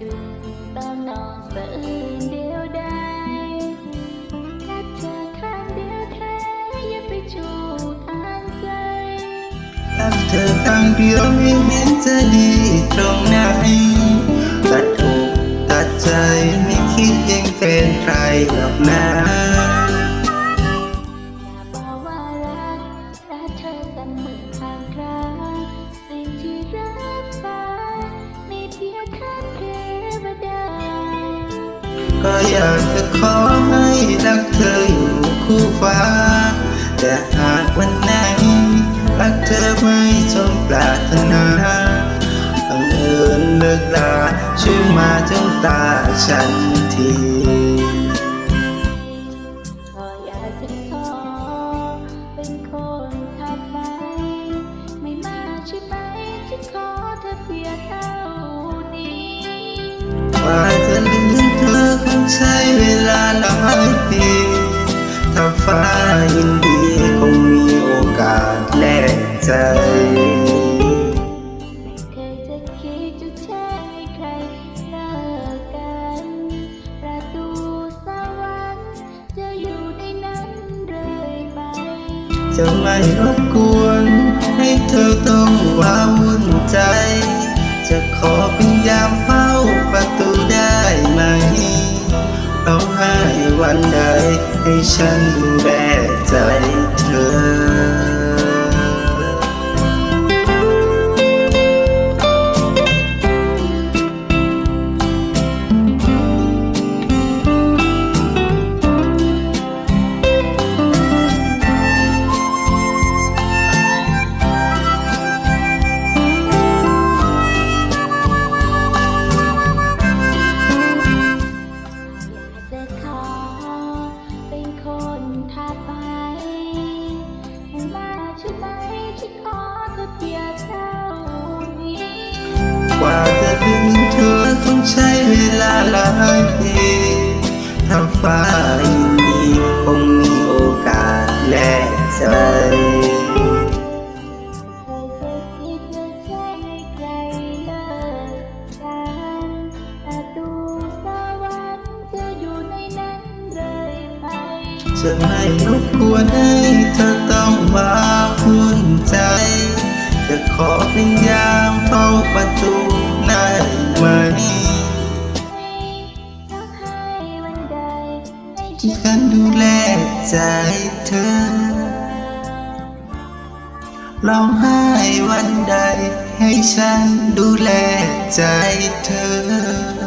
กลือนนอนสะอเดียวได้รักเธอข้างเดียวแท้ยังไปจูทาใจรักเธอข้างเดียวไม่เห็นจะดีตรงไหน ก็อยากจะขอให้รักเธออยู่คู่ฟ้า แต่หากวันไหนรักเธอไม่สมปรารถนาบังเอิญเลิกลาช่วยมาจ้องตาฉันที ปีถ้าฟ้ายินดีคงมีโอกาสแลกใจไม่เคยจะคิดจะแช่ให้ใครเลิกกันประตูสวรรค์จะอยู่ในนั้นเรือยไปจะไม่รบกวนให้เธอต้องว้าวุ่นใจ จะขอเป็นยามเฝ้า วันใดให้ฉันดูแลใจเธอ ถึงเธอคงใช้เวลาหลายปีถ้าฟ้ายินดีคงมีโอกาสแลกใจจะคิดจะแช่ให้ใครเลิกกันประตูสวไม่รบกวนให้เธอต้องมาวุ่นใจ จะขอเป็นยามเฝ้าประตู ได้ไหมสักให้วันใดให้ที่ฉันฉันดูแลใจเธอร้องไห้วันใดให้ฉันดูแลใจเธอ